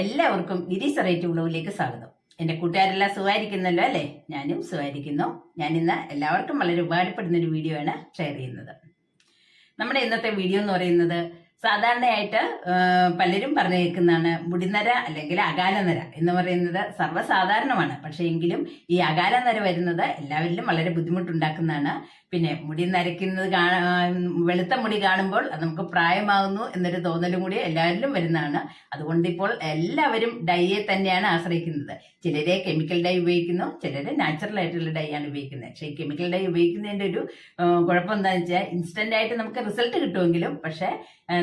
എല്ലാവർക്കും ഗിരീസ് റേറ്റ് ഉളവിലേക്ക് സ്വാഗതം. എന്റെ കൂട്ടുകാരെല്ലാം സുഖമായിരിക്കുന്നല്ലോ അല്ലേ? ഞാനും സുഖമായിരിക്കുന്നു. ഞാൻ ഇന്ന് എല്ലാവർക്കും വളരെ ഉപകാരപ്പെടുന്ന ഒരു വീഡിയോ ആണ് ഷെയർ ചെയ്യുന്നത്. നമ്മുടെ ഇന്നത്തെ വീഡിയോ എന്ന് പറയുന്നത് സാധാരണയായിട്ട് പലരും പറഞ്ഞു കേൾക്കുന്നതാണ് മുടിനര അല്ലെങ്കിൽ അകാലനര എന്ന് പറയുന്നത് സർവസാധാരണമാണ്. പക്ഷേ എങ്കിലും ഈ അകാലനര വരുന്നത് എല്ലാവരിലും വളരെ ബുദ്ധിമുട്ടുണ്ടാക്കുന്നതാണ്. പിന്നെ മുടി നരയ്ക്കുന്നത് കാണാ വെളുത്ത മുടി കാണുമ്പോൾ അത് നമുക്ക് പ്രായമാകുന്നു എന്നൊരു തോന്നലും കൂടി എല്ലാവരിലും വരുന്നതാണ്. അതുകൊണ്ട് ഇപ്പോൾ എല്ലാവരും ഡൈയെ തന്നെയാണ് ആശ്രയിക്കുന്നത്. ചിലരെ കെമിക്കൽ ഡൈ ഉപയോഗിക്കുന്നു ചിലര് നാച്ചുറൽ ആയിട്ടുള്ള ഡൈ ആണ് ഉപയോഗിക്കുന്നത്. പക്ഷേ ഈ കെമിക്കൽ ഡൈ ഉപയോഗിക്കുന്നതിന്റെ ഒരു കുഴപ്പം എന്താണെന്ന് വെച്ചാൽ ഇൻസ്റ്റന്റ് ആയിട്ട് നമുക്ക് റിസൾട്ട് കിട്ടുമെങ്കിലും പക്ഷേ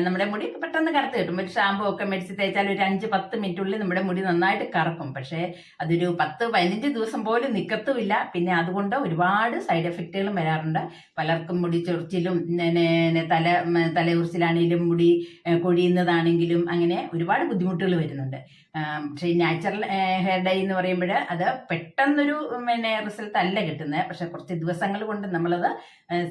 നമ്മുടെ മുടി പെട്ടെന്ന് കറുത്ത് കിട്ടും. ഒരു ഷാമ്പു ഒക്കെ മേടിച്ച് തേച്ചാൽ ഒരു അഞ്ച് പത്ത് മിനിറ്റുള്ളിൽ നമ്മുടെ മുടി നന്നായിട്ട് കറക്കും. പക്ഷേ അതൊരു പത്ത് പതിനഞ്ച് ദിവസം പോലും നിക്കത്തുമില്ല. പിന്നെ അതുകൊണ്ട് ഒരുപാട് സൈഡ് എഫക്റ്റുകളും വരാറുണ്ട്. പലർക്കും മുടി ചൊറിച്ചിലും തല തലയുറിച്ചിലാണെങ്കിലും മുടി കൊഴിയുന്നതാണെങ്കിലും അങ്ങനെ ഒരുപാട് ബുദ്ധിമുട്ടുകൾ വരുന്നുണ്ട്. പക്ഷെ നാച്ചുറൽ ഹെയർ ഡൈ എന്ന് പറയുമ്പോൾ അത് പെട്ടെന്നൊരു പിന്നെ റിസൾട്ട് അല്ല കിട്ടുന്നത്. പക്ഷെ കുറച്ച് ദിവസങ്ങൾ കൊണ്ട് നമ്മളത്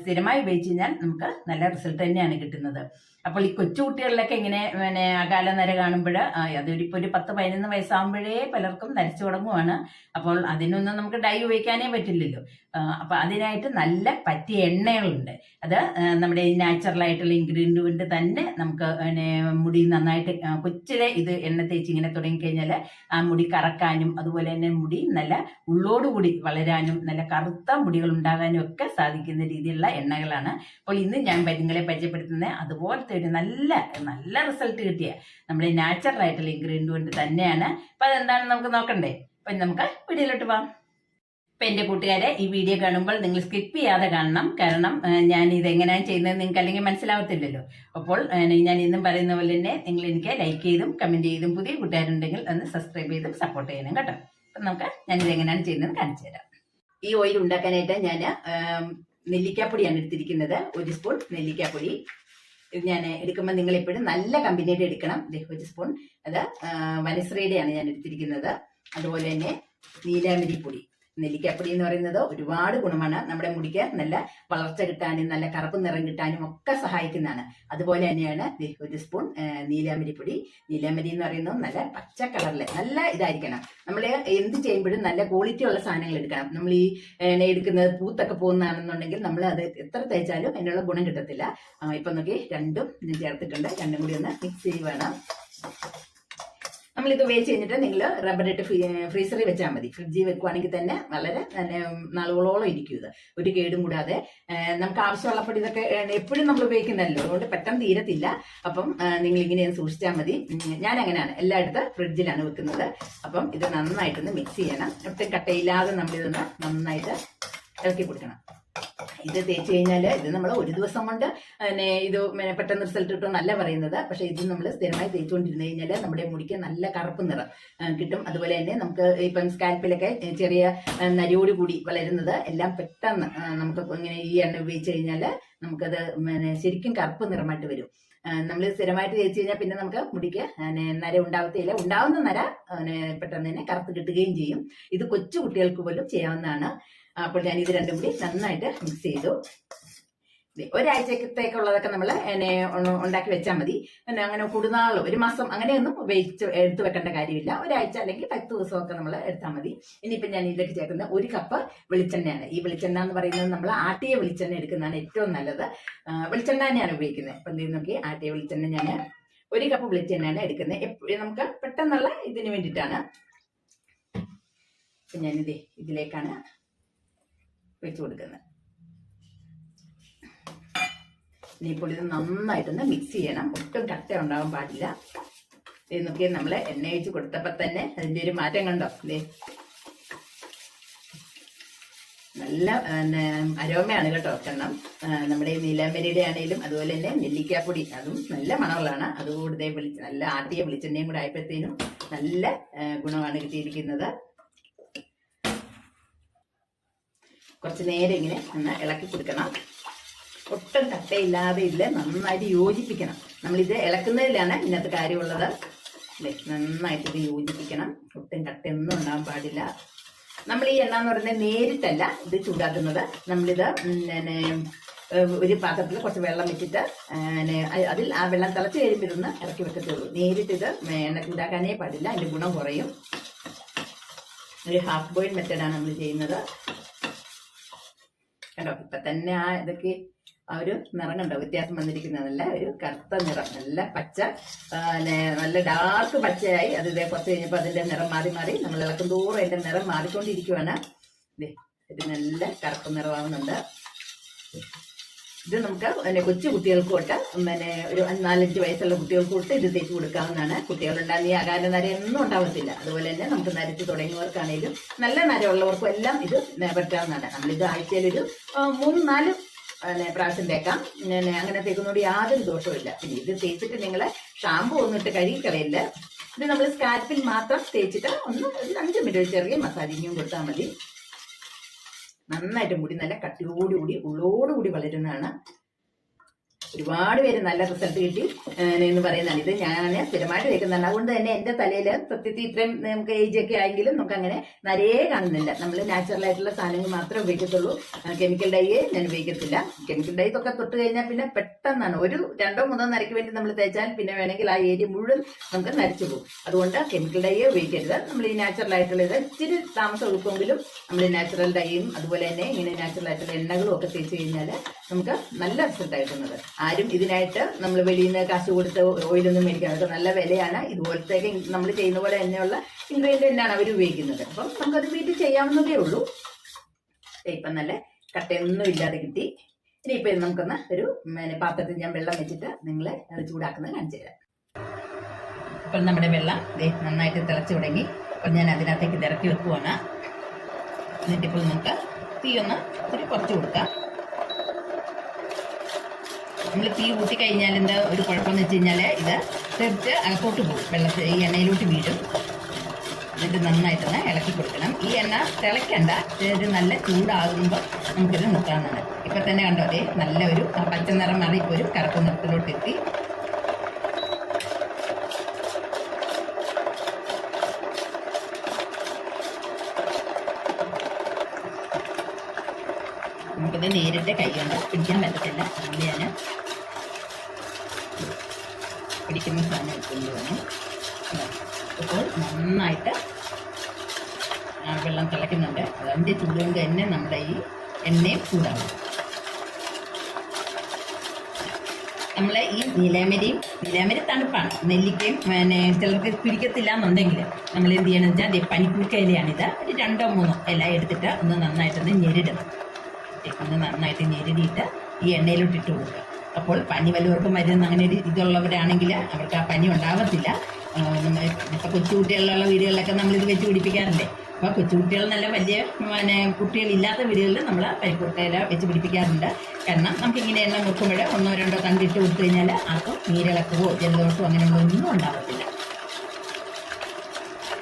സ്ഥിരമായി ഉപയോഗിച്ച് കഴിഞ്ഞാൽ നമുക്ക് നല്ല റിസൾട്ട് തന്നെയാണ് കിട്ടുന്നത്. അപ്പോൾ ഈ കൊച്ചുകുട്ടികളിലൊക്കെ ഇങ്ങനെ പിന്നെ അകാല നര കാണുമ്പോൾ അതൊരിപ്പോൾ ഒരു പത്ത് പതിനൊന്ന് വയസ്സാകുമ്പോഴേ പലർക്കും നരച്ചു തുടങ്ങുവാണ്. അപ്പോൾ അതിനൊന്നും നമുക്ക് ഡൈ ഉപയോഗിക്കാനേ പറ്റില്ലല്ലോ. അപ്പോൾ അപ്പൊ അതിനായിട്ട് നല്ല പറ്റിയ എണ്ണകളുണ്ട്. അത് നമ്മുടെ ഈ നാച്ചുറൽ ആയിട്ടുള്ള ഇൻഗ്രീഡിയന്റ് കൊണ്ട് തന്നെ നമുക്ക് പിന്നെ മുടി നന്നായിട്ട് കൊച്ചിലെ ഇത് എണ്ണ തേച്ച് ഇങ്ങനെ തുടങ്ങിക്കഴിഞ്ഞാൽ ആ മുടി കറക്കാനും അതുപോലെ തന്നെ മുടി നല്ല ഉള്ളോടുകൂടി വളരാനും നല്ല കറുത്ത മുടികൾ ഉണ്ടാകാനും ഒക്കെ സാധിക്കുന്ന രീതിയിലുള്ള എണ്ണകളാണ്. അപ്പോൾ ഇന്ന് ഞാൻ നിങ്ങളെ പരിചയപ്പെടുത്തുന്നത് അതുപോലത്തെ ഒരു നല്ല നല്ല റിസൾട്ട് കിട്ടിയ. നമ്മൾ നാച്ചുറൽ ആയിട്ടുള്ള ഇൻഗ്രീഡിയന്റ് കൊണ്ട് തന്നെയാണ്. അപ്പൊ അതെന്താണെന്ന് നമുക്ക് നോക്കണ്ടേ? അപ്പൊ നമുക്ക് വീഡിയോയിലോട്ട് പോവാം. ഇപ്പൊ എന്റെ കൂട്ടുകാരെ ഈ വീഡിയോ കാണുമ്പോൾ നിങ്ങൾ സ്കിപ്പ് ചെയ്യാതെ കാണണം. കാരണം ഞാൻ ഇത് എങ്ങനെയാണ് ചെയ്യുന്നത് നിങ്ങൾക്ക് അല്ലെങ്കിൽ മനസ്സിലാവത്തില്ലല്ലോ. അപ്പോൾ ഞാൻ ഇന്നും പറയുന്ന പോലെ തന്നെ നിങ്ങൾ എനിക്ക് ലൈക്ക് ചെയ്തും കമന്റ് ചെയ്തും പുതിയ കൂട്ടുകാരുണ്ടെങ്കിൽ ഒന്ന് സബ്സ്ക്രൈബ് ചെയ്തും സപ്പോർട്ട് ചെയ്യണം കേട്ടോ. അപ്പൊ നമുക്ക് ഞാൻ ഇത് എങ്ങനെയാണ് ചെയ്യുന്നത് കാണിച്ചു തരാം. ഈ ഓയിൽ ഉണ്ടാക്കാനായിട്ട് ഞാൻ നെല്ലിക്കാപ്പൊടിയാണ് എടുത്തിരിക്കുന്നത്. ഒരു സ്പൂൺ നെല്ലിക്കാപ്പൊടി. ഇത് ഞാൻ എടുക്കുമ്പോൾ നിങ്ങൾ എപ്പോഴും നല്ല കമ്പനിയുടെ എടുക്കണം. ഒരു സ്പൂൺ അത് വനശ്രീയുടെയാണ് ഞാൻ എടുത്തിരിക്കുന്നത്. അതുപോലെ തന്നെ നീലാമിരി പൊടി നെല്ലിക്കപ്പൊടി എന്ന് പറയുന്നത് ഒരുപാട് ഗുണമാണ്. നമ്മുടെ മുടിക്ക് നല്ല വളർച്ച കിട്ടാനും നല്ല കറുപ്പ് നിറം കിട്ടാനും ഒക്കെ സഹായിക്കുന്നതാണ്. അതുപോലെ തന്നെയാണ് ഒരു സ്പൂൺ ആ, നീലാമരി എന്ന് പറയുന്നത് നല്ല പച്ച കളറിൽ നല്ല ഇതായിരിക്കണം. നമ്മൾ എന്ത് ചെയ്യുമ്പോഴും നല്ല ക്വാളിറ്റി ഉള്ള സാധനങ്ങൾ എടുക്കണം. നമ്മൾ ഈ എടുക്കുന്നത് പൂത്തൊക്കെ പോകുന്നതാണെന്നുണ്ടെങ്കിൽ നമ്മൾ അത് എത്ര തേച്ചാലും അതിനുള്ള ഗുണം കിട്ടത്തില്ല. ഇപ്പൊ നോക്കി രണ്ടും ചേർത്തിട്ടുണ്ട്. രണ്ടും കൂടി ഒന്ന് മിക്സ് ചെയ്യുവാണ്. നമ്മളിത് ഉപയോഗിച്ച് കഴിഞ്ഞിട്ട് നിങ്ങൾ റബ്ബറിട്ട് ഫ്രീസറിൽ വെച്ചാൽ മതി. ഫ്രിഡ്ജിൽ വെക്കുവാണെങ്കിൽ തന്നെ വളരെ നാളുകളോളം ഇരിക്കും ഇത്. ഒരു കേടും കൂടാതെ നമുക്ക് ആവശ്യമുള്ളപ്പോൾ ഇതൊക്കെ എപ്പോഴും നമ്മൾ ഉപയോഗിക്കുന്നതല്ലോ? അതുകൊണ്ട് പെട്ടെന്ന് തീരത്തില്ല. അപ്പം നിങ്ങൾ ഇങ്ങനെ സൂക്ഷിച്ചാൽ മതി. ഞാൻ അങ്ങനെയാണ് എല്ലായിടത്തും ഫ്രിഡ്ജിലാണ് വെക്കുന്നത്. അപ്പം ഇത് നന്നായിട്ടൊന്ന് മിക്സ് ചെയ്യണം. ഒട്ടും കട്ടയില്ലാതെ നമ്മളിതൊന്ന് നന്നായിട്ട് ഇളക്കി കൊടുക്കണം. ഇത് തേച്ച് കഴിഞ്ഞാൽ ഇത് നമ്മൾ ഒരു ദിവസം കൊണ്ട് പിന്നെ ഇത് പിന്നെ പെട്ടെന്ന് റിസൾട്ട് കിട്ടും എന്നല്ല പറയുന്നത്. പക്ഷെ ഇത് നമ്മൾ സ്ഥിരമായി തേച്ചുകൊണ്ടിരുന്നു കഴിഞ്ഞാൽ നമ്മുടെ മുടിക്ക് നല്ല കറുപ്പ് നിറം കിട്ടും. അതുപോലെ തന്നെ നമുക്ക് ഇപ്പം സ്കാൽപ്പിലൊക്കെ ചെറിയ നരിയോട് കൂടി വളരുന്നത് എല്ലാം പെട്ടെന്ന് നമുക്ക് ഇങ്ങനെ ഈ എണ്ണ ഉപയോഗിച്ച് കഴിഞ്ഞാൽ നമുക്കത് പിന്നെ ശരിക്കും കറുപ്പ് നിറമായിട്ട് വരും. നമ്മൾ സ്ഥിരമായിട്ട് തേച്ച് കഴിഞ്ഞാൽ പിന്നെ നമുക്ക് മുടിക്ക് നര ഉണ്ടാവത്തില്ല ഉണ്ടാവുന്ന നര പെട്ടെന്ന് തന്നെ കറുത്ത് കിട്ടുകയും ചെയ്യും. ഇത് കൊച്ചു കുട്ടികൾക്ക് പോലും ചെയ്യാവുന്നതാണ്. അപ്പോൾ ഞാൻ ഇത് രണ്ടും കൂടി നന്നായിട്ട് മിക്സ് ചെയ്തു. ഒരാഴ്ചത്തേക്കുള്ളതൊക്കെ നമ്മൾ എന്നെ ഉണ്ടാക്കി വെച്ചാൽ മതി. പിന്നെ അങ്ങനെ കൂടുന്നാൾ ഒരു മാസം അങ്ങനെയൊന്നും ഉപയോഗിച്ച് എടുത്തു വെക്കേണ്ട കാര്യമില്ല. ഒരാഴ്ച അല്ലെങ്കിൽ പത്ത് ദിവസമൊക്കെ നമ്മൾ എടുത്താൽ മതി. ഇനിയിപ്പം ഞാൻ ഇതിലേക്ക് ചേർക്കുന്ന ഒരു കപ്പ് വെളിച്ചെണ്ണയാണ്. ഈ വെളിച്ചെണ്ണ എന്ന് പറയുന്നത് നമ്മൾ ആട്ടിയ വെളിച്ചെണ്ണ എടുക്കുന്നതാണ് ഏറ്റവും നല്ലത്. വെളിച്ചെണ്ണ തന്നെയാണ് ഉപയോഗിക്കുന്നത്. അപ്പം എന്ത് നോക്കി ആട്ടിയ വെളിച്ചെണ്ണ ഞാൻ ഒരു കപ്പ് വെളിച്ചെണ്ണയാണ് എടുക്കുന്നത്. എപ്പോഴും നമുക്ക് പെട്ടെന്നുള്ള ഇതിന് വേണ്ടിയിട്ടാണ്. അപ്പം ഞാനിതേ ഇതിലേക്കാണ് വെച്ച് കൊടുക്കുന്നത്. ഇനിയിപ്പോൾ ഇത് നന്നായിട്ടൊന്ന് മിക്സ് ചെയ്യണം. ഒട്ടും കട്ട ഉണ്ടാവാൻ പാടില്ല. ഇത് നോക്കിയാൽ നമ്മൾ എണ്ണ ഒഴിച്ച് കൊടുത്തപ്പോൾ തന്നെ അതിന്റെ ഒരു മാറ്റം കണ്ടോ? അല്ലേ നല്ല അരോമയാണ് കേട്ടോ. കാരണം നമ്മുടെ നീലാമ്പരിയുടെ ആണെങ്കിലും അതുപോലെ തന്നെ നെല്ലിക്കാപ്പൊടി അതും നല്ല മണമുള്ളതാണ്. അതുകൂടെ വിളിച്ച് നല്ല ആട്ടിയ വെളിച്ചെണ്ണയും കൂടെ ആയപ്പോഴത്തേനും നല്ല ഗുണമാണ് കിട്ടിയിരിക്കുന്നത്. കുറച്ച് നേരം ഇങ്ങനെ ഒന്ന് ഇളക്കി കൊടുക്കണം. ഒട്ടും കട്ടയില്ലാതെ ഇതിൽ നന്നായിട്ട് യോജിപ്പിക്കണം. നമ്മളിത് ഇളക്കുന്നതിലാണ് ഇന്നത്തെ കാര്യമുള്ളത്. അല്ലേ നന്നായിട്ട് ഇത് യോജിപ്പിക്കണം. ഒട്ടും കട്ടയൊന്നും ഉണ്ടാകാൻ പാടില്ല. നമ്മൾ ഈ എണ്ണ എന്ന് പറയുന്നത് നേരിട്ടല്ല ഇത് ചൂടാക്കുന്നത്. നമ്മളിത് പിന്നെ ഒരു പാത്രത്തിൽ കുറച്ച് വെള്ളം വെച്ചിട്ട് അതിൽ ആ വെള്ളം തിളച്ച് കഴിയുമ്പോൾ ഇതൊന്ന് ഇറക്കി വെക്കത്തുള്ളൂ. നേരിട്ട് ഇത് എണ്ണ ചൂടാക്കാനേ പാടില്ല. അതിന്റെ ഗുണം കുറയും. ഒരു ഹാഫ് ബോയിൽ മെത്തേഡാണ് നമ്മൾ ചെയ്യുന്നത്. കണ്ടോ? ഇപ്പൊ തന്നെ ആ ഇതൊക്കെ ആ ഒരു നിറം കണ്ടോ വ്യത്യാസം വന്നിരിക്കുന്ന നല്ല ഒരു കറുത്ത നിറം. നല്ല പച്ച നല്ല ഡാർക്ക് പച്ചയായി. അത് ഇതേ കുറച്ച് കഴിഞ്ഞപ്പോൾ അതിന്റെ നിറം മാറി മാറി. നമ്മൾ ഇളക്കും തോറും അതിന്റെ നിറം മാറിക്കൊണ്ടിരിക്കുവാണ്. ഇത് നല്ല കറുപ്പ് നിറമാവുന്നുണ്ട്. ഇത് നമുക്ക് പിന്നെ കൊച്ചു കുട്ടികൾക്ക് തൊട്ട് പിന്നെ ഒരു നാലഞ്ച് വയസ്സുള്ള കുട്ടികൾക്ക് തൊട്ട് ഇത് തേച്ച് കൊടുക്കാവുന്നതാണ്. കുട്ടികളുണ്ടാകുന്ന ഈ അകാല നര ഒന്നും ഉണ്ടാവത്തില്ല. അതുപോലെ തന്നെ നമുക്ക് നരച്ച് തുടങ്ങിയവർക്കാണെങ്കിലും നല്ല നരമുള്ളവർക്കും എല്ലാം ഇത് പറ്റാവുന്നതാണ് നമ്മളിത് ആഴ്ചയിൽ ഒരു മൂന്ന് നാല് പിന്നെ പ്രാവശ്യം തേക്കാം. പിന്നെ അങ്ങനെ തേക്കുന്നതുകൊണ്ട് യാതൊരു ദോഷവുമില്ല പിന്നെ ഇത് തേച്ചിട്ട് നിങ്ങൾ ഷാമ്പു ഇട്ട് കഴുകിക്കളയില്ല ഇത് നമ്മൾ സ്കാൽപ്പിൽ മാത്രം തേച്ചിട്ട് ഒന്ന് അഞ്ച് മിനിറ്റ് ചെറിയ മസാജിങ്ങും കൊടുത്താൽ മതി. നന്നായിട്ട് മുടി നല്ല കട്ടിയോടുകൂടി ഉള്ളോടുകൂടി വളരുന്നതാണ് ഒരുപാട് പേര് നല്ല റിസൾട്ട് കിട്ടി എന്ന് പറയുന്നതാണ്. ഇത് ഞാൻ സ്ഥിരമായിട്ട് കേൾക്കുന്നുണ്ട് അതുകൊണ്ട് തന്നെ എന്റെ തലയിൽ സത്യത്തിൽ ഇത്രയും നമുക്ക് ഏജ് ഒക്കെ ആയെങ്കിലും നമുക്ക് അങ്ങനെ നരയെ കാണുന്നില്ല. നമ്മൾ നാച്ചുറൽ ആയിട്ടുള്ള സാധനങ്ങൾ മാത്രമേ ഉപയോഗിക്കത്തുള്ളൂ. കെമിക്കൽ ഡൈ ഞാൻ ഉപയോഗിക്കത്തില്ല. കെമിക്കൽ ഡൈ ഒക്കെ തൊട്ട് കഴിഞ്ഞാൽ പിന്നെ പെട്ടെന്നാണ്. ഒരു രണ്ടോ മൂന്നോ നരയ്ക്ക് വേണ്ടി നമ്മൾ തേച്ചാൽ പിന്നെ വേണമെങ്കിൽ ആ ഏരിയ മുഴുവൻ നമുക്ക് നരച്ചു പോകും. അതുകൊണ്ട് കെമിക്കൽ ഡൈ ഉപയോഗിക്കരുത്. നമ്മൾ ഈ നാച്ചുറൽ ആയിട്ടുള്ള ഇത് ഇച്ചിരി താമസം എടുക്കുമെങ്കിലും നമ്മൾ നാച്ചുറൽ ഡൈയും അതുപോലെ തന്നെ ഇങ്ങനെ നാച്ചുറൽ ആയിട്ടുള്ള എണ്ണകളും ഒക്കെ തേച്ച് കഴിഞ്ഞാൽ നമുക്ക് നല്ല റിസൾട്ട് ആയിട്ടുള്ളത് ആരും ഇതിനായിട്ട് നമ്മൾ വെളിയിൽ നിന്ന് കാശ് കൊടുത്ത് ഓയിലൊന്നും മേടിക്കാൻ അതൊക്കെ നല്ല വിലയാണ്. ഇതുപോലത്തെ നമ്മൾ ചെയ്യുന്ന പോലെ തന്നെയുള്ള ഇൻഗ്രീഡിയന്റ് തന്നെയാണ് അവർ ഉപയോഗിക്കുന്നത്. അപ്പം നമുക്കത് വീട്ടിൽ ചെയ്യാവുന്നതേ ഉള്ളൂ. ഇപ്പം നല്ല കട്ടയൊന്നും ഇല്ലാതെ കിട്ടി. ഇനി ഇപ്പം നമുക്കൊന്ന് ഒരു പാത്രത്തിൽ ഞാൻ വെള്ളം വെച്ചിട്ട് നിങ്ങളെ അത് ചൂടാക്കുന്നത് കാണിച്ചു തരാം. ഇപ്പം നമ്മുടെ വെള്ളം നന്നായിട്ട് തിളച്ചു തുടങ്ങി. അപ്പം ഞാൻ അതിനകത്തേക്ക് തിരക്കി വെക്കുവാണ്. എന്നിട്ടിപ്പോൾ നമുക്ക് തീ ഒന്ന് ഒരു കുറച്ച് കൊടുക്കാം. നമ്മൾ തീ കൂട്ടി കഴിഞ്ഞാൽ എന്താ ഒരു കുഴപ്പമെന്ന് വെച്ച് കഴിഞ്ഞാൽ ഇത് തെറിച്ച് അകത്തോട്ട് പോകും. വെള്ളത്തിൽ ഈ എണ്ണയിലോട്ട് വീഴും. എന്നിട്ട് നന്നായിട്ടൊന്ന് ഇളക്കി കൊടുക്കണം. ഈ എണ്ണ തിളയ്ക്കണ്ട. ഇത് നല്ല ചൂടാകുമ്പോൾ നമുക്കിത് നിർത്താവുന്നതാണ്. ഇപ്പം തന്നെ കണ്ടോ അതെ നല്ല ഒരു ആ പച്ച നിറം മാറി ഒരു കറുപ്പ് നിറത്തിലോട്ട് എത്തി. നമുക്കിത് നേരിട്ട് കൈ കൊണ്ട് പിടിക്കാൻ പറ്റത്തില്ല അതുകൊണ്ട് ഞാൻ പിടിക്കുന്ന എടുക്കേണ്ടി വന്നു ഇപ്പോൾ നന്നായിട്ട് വെള്ളം തിളയ്ക്കുന്നുണ്ട്. അതിന്റെ ചൂട് കൊണ്ട് തന്നെ നമ്മുടെ ഈ എണ്ണയും ചൂടാവും. നമ്മൾ ഈ നീലാമരിയും നീലാമരി തണുപ്പാണ്. നെല്ലിക്കയും പിന്നെ ചിലർക്ക് പിടിക്കത്തില്ല എന്നുണ്ടെങ്കിൽ നമ്മൾ എന്ത് ചെയ്യണമെന്ന് വെച്ചാൽ ദേ പനിക്കൂർക്ക ഇലയാണിത്. ഒരു രണ്ടോ മൂന്നോ ഇല എടുത്തിട്ട് ഒന്ന് നന്നായിട്ടൊന്ന് ഞെരിടണം. ഒന്ന് നന്നായിട്ട് ഞെരിടിയിട്ട് ഈ എണ്ണയിലോട്ട് ഇട്ട് കൊടുക്കുക. അപ്പോൾ പനി വല്ലവർക്കും വരുന്ന അങ്ങനെ ഒരു ഇതുള്ളവരാണെങ്കിൽ അവർക്ക് ആ പനി ഉണ്ടാവത്തില്ല. ഇപ്പോൾ കൊച്ചുകുട്ടികളിലുള്ള വീടുകളിലൊക്കെ നമ്മളിത് വെച്ച് പിടിപ്പിക്കാറില്ലേ? അപ്പോൾ കൊച്ചുകുട്ടികൾ നല്ല വലിയ പിന്നെ കുട്ടികളില്ലാത്ത വീടുകളിൽ നമ്മൾ പരിപ്പുറത്തേല വെച്ച് പിടിപ്പിക്കാറുണ്ട്. കാരണം നമുക്കിങ്ങനെ എണ്ണ മുക്കുമ്പോൾ ഒന്നോ രണ്ടോ കണ്ടിട്ട് കൊടുത്തു കഴിഞ്ഞാൽ ആർക്കും നീരിളക്കവോ ജലദോഷമോ അങ്ങനെയുള്ള ഒന്നും ഉണ്ടാവത്തില്ല.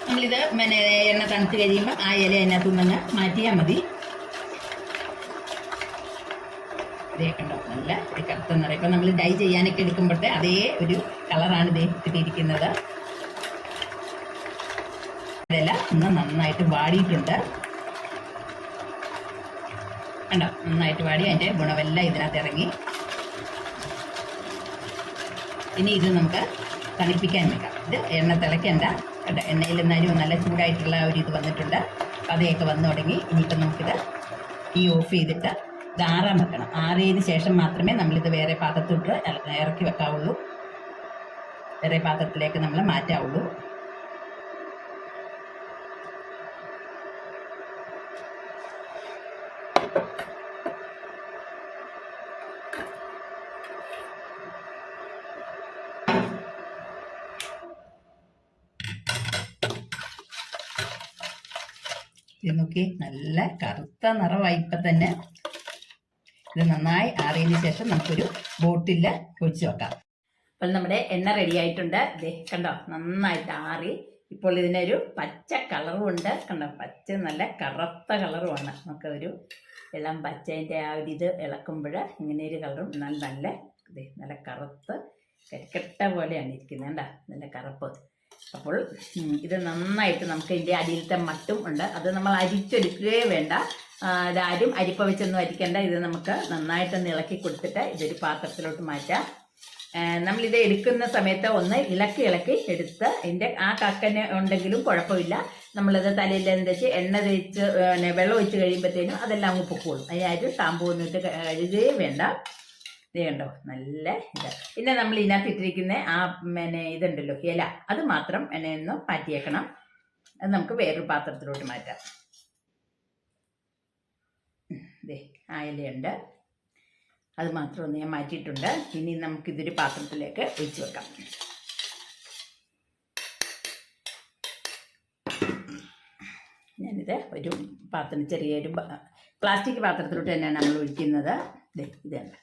നമ്മളിത് പിന്നെ എണ്ണ തണുത്ത് കഴിയുമ്പോൾ ആ ഇല അതിനകത്തു നിന്ന് മാറ്റിയാൽ മതി. ഇതേ കണ്ടോ നല്ല ഒരു കറുത്ത നിറം. ഇപ്പം നമ്മൾ ഡൈ ചെയ്യാനൊക്കെ എടുക്കുമ്പോഴത്തെ അതേ ഒരു കളറാണ് ഇതേ കിട്ടിയിരിക്കുന്നത് ഇല ഒന്ന് നന്നായിട്ട് വാടിയിട്ടുണ്ട്. കണ്ടോ? നന്നായിട്ട് വാടി അതിന്റെ ഗുണമെല്ലാം ഇതിനകത്ത് ഇറങ്ങി. ഇനി ഇത് നമുക്ക് തണുപ്പിക്കാൻ വെക്കാം. ഇത് എണ്ണ തിളയ്ക്കണ്ട. കേട്ടോ എണ്ണയിൽ എന്നാലും നല്ല ചൂടായിട്ടുള്ള ഒരു ഇത് വന്നിട്ടുണ്ട്. പതയൊക്കെ വന്നു തുടങ്ങി. ഇനിയിപ്പം നമുക്കിത് ഈ ഓഫ് ചെയ്തിട്ട് ആറാൻ വെക്കണം ആറിയതിന് ശേഷം മാത്രമേ നമ്മളിത് വേറെ പാത്രത്തിട്ട് ഇറക്കി വെക്കാവുള്ളൂ. വേറെ പാത്രത്തിലേക്ക് നമ്മൾ മാറ്റാവുള്ളൂ. നോക്കി നല്ല കറുത്ത നിറമായി ഇപ്പം തന്നെ ഇത് നന്നായി ആറിയതിന് ശേഷം നമുക്കൊരു ബോട്ടിൽ ഒഴിച്ചു വെക്കാം. അപ്പോൾ നമ്മുടെ എണ്ണ റെഡി ആയിട്ടുണ്ട്. കണ്ടോ? നന്നായിട്ട് ആറി. ഇപ്പോൾ ഇതിനൊരു പച്ച കളറും ഉണ്ട്. കണ്ടോ? പച്ച നല്ല കറുത്ത കളറുമാണ് നമുക്ക് ഒരു ഇളം പച്ചേന്റെ ആ ഒരു ഇത് ഇളക്കുമ്പോൾ ഇങ്ങനെ ഒരു കളറും നല്ല നല്ല കറുത്ത് കരിക്കട്ട പോലെയാണ് ഇരിക്കുന്നത്. കണ്ടോ? നല്ല കറുപ്പ്. അപ്പോൾ ഇത് നന്നായിട്ട് നമുക്ക് ഇതിന്റെ അടിയിലത്തെ മട്ടും ഉണ്ട്. അത് നമ്മൾ അരിച്ചെടുക്കുകയേ വേണ്ട. ഇതാരും അരിപ്പ വെച്ചൊന്നും അരിക്കേണ്ട. ഇത് നമുക്ക് നന്നായിട്ടൊന്ന് ഇളക്കി കൊടുത്തിട്ട് ഇതൊരു പാത്രത്തിലോട്ട് മാറ്റാം. നമ്മളിത് എടുക്കുന്ന സമയത്ത് ഒന്ന് ഇളക്കി ഇളക്കി എടുത്ത് ഇതിന്റെ ആ കക്കനെ ഉണ്ടെങ്കിലും കുഴപ്പമില്ല. നമ്മളത് തലയിൽ വെച്ച് എണ്ണ തേച്ച് വെള്ളം ഒഴിച്ച് കഴിയുമ്പോഴത്തേനും അതെല്ലാം അങ്ങ് പൊക്കോളും. അതിനായിട്ട് ഷാമ്പൂ ഒന്നിട്ട് കഴുകുകയും വേണ്ട. കണ്ടോ നല്ല ഇത്. പിന്നെ നമ്മൾ ഇതിനകത്ത് ഇട്ടിരിക്കുന്ന ആ പിന്നെ ഇതുണ്ടല്ലോ ഇല. അത് മാത്രം എന്നെ ഒന്ന് മാറ്റിയേക്കണം. അത് നമുക്ക് വേറൊരു പാത്രത്തിലോട്ട് മാറ്റാം. ആ ഇലയുണ്ട്. അത് മാത്രം ഒന്ന് ഞാൻ മാറ്റിയിട്ടുണ്ട്. ഇനി നമുക്ക് നമുക്കിതൊരു പാത്രത്തിലേക്ക് ഒഴിച്ചു വെക്കാം. ഞാനിത് ഒരു പാത്രം ചെറിയൊരു പ്ലാസ്റ്റിക് പാത്രത്തിലോട്ട് തന്നെയാണ് നമ്മൾ ഒഴിക്കുന്നത്. ദേ ഇത് കണ്ട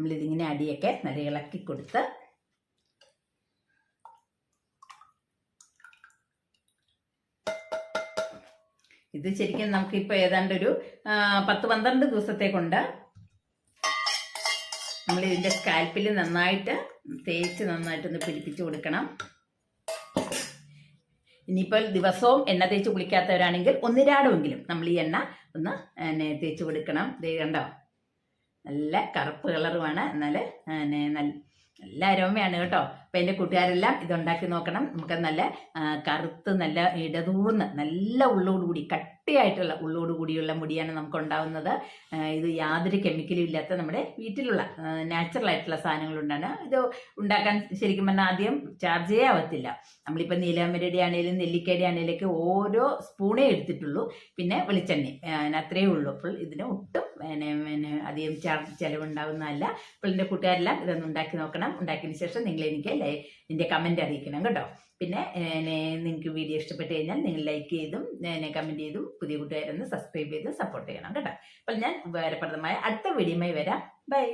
നമ്മളിതിങ്ങനെ അടിയൊക്കെ നല്ല ഇളക്കി കൊടുത്ത് ഇത് ശരിക്കും നമുക്കിപ്പോൾ ഏതാണ്ട് ഒരു പത്ത് പന്ത്രണ്ട് ദിവസത്തെ കൊണ്ട് നമ്മൾ സ്കാൽപ്പിൽ നന്നായിട്ട് തേച്ച് നന്നായിട്ടൊന്ന് പിടിപ്പിച്ച് കൊടുക്കണം. ഇനിയിപ്പോൾ ദിവസവും എണ്ണ തേച്ച് കുളിക്കാത്തവരാണെങ്കിൽ ഒന്നിരാടുമെങ്കിലും നമ്മൾ ഈ എണ്ണ ഒന്ന് തേച്ച് കൊടുക്കണം. ദേ കണ്ടോ? നല്ല കറുപ്പ് കളറുമാണ്. എന്നാൽ നല്ല അരോമയാണ് കേട്ടോ. അപ്പം എന്റെ കൂട്ടുകാരെല്ലാം ഇതുണ്ടാക്കി നോക്കണം. നമുക്ക് നല്ല കറുത്ത് നല്ല ഇടതൂർന്ന് നല്ല ഉള്ളോടുകൂടി കട്ടിയായിട്ടുള്ള ഉള്ളോടുകൂടിയുള്ള മുടിയാണ് നമുക്ക് ഉണ്ടാവുന്നത്. ഇത് യാതൊരു കെമിക്കലും ഇല്ലാത്ത നമ്മുടെ വീട്ടിലുള്ള നാച്ചുറൽ ആയിട്ടുള്ള സാധനങ്ങളുണ്ടാണ് ഇത് ഉണ്ടാക്കാൻ ശരിക്കും പറഞ്ഞാൽ ആദ്യം ചാർജേ ആവത്തില്ല. നമ്മളിപ്പോൾ നീലാമരയുടെ ആണെങ്കിലും നെല്ലിക്കയുടെ ആണെങ്കിലൊക്കെ ഓരോ സ്പൂണേ എടുത്തിട്ടുള്ളൂ. പിന്നെ വെളിച്ചെണ്ണ അത്രയേ ഉള്ളൂ. അപ്പോൾ ഇതിന് ഒട്ടും പിന്നെ പിന്നെ അധികം ചാർജ് ചിലവുണ്ടാവുന്നതല്ല. അപ്പോൾ എന്റെ കൂട്ടുകാരെല്ലാം ഇതൊന്ന് ഉണ്ടാക്കി നോക്കണം. ഉണ്ടാക്കിയതിന് ശേഷം നിങ്ങൾ എനിക്ക് ലൈ ഇതിന്റെ കമന്റ് അറിയിക്കണം കേട്ടോ. പിന്നെ നിങ്ങൾക്ക് വീഡിയോ ഇഷ്ടപ്പെട്ട് കഴിഞ്ഞാൽ നിങ്ങൾ ലൈക്ക് ചെയ്തും കമന്റ് ചെയ്തും പുതിയ കൂട്ടുകാരൊന്ന് സബ്സ്ക്രൈബ് ചെയ്ത് സപ്പോർട്ട് ചെയ്യണം കേട്ടോ. അപ്പോൾ ഞാൻ ഉപകാരപ്രദമായ അടുത്ത വീഡിയോയുമായി വരാം. ബൈ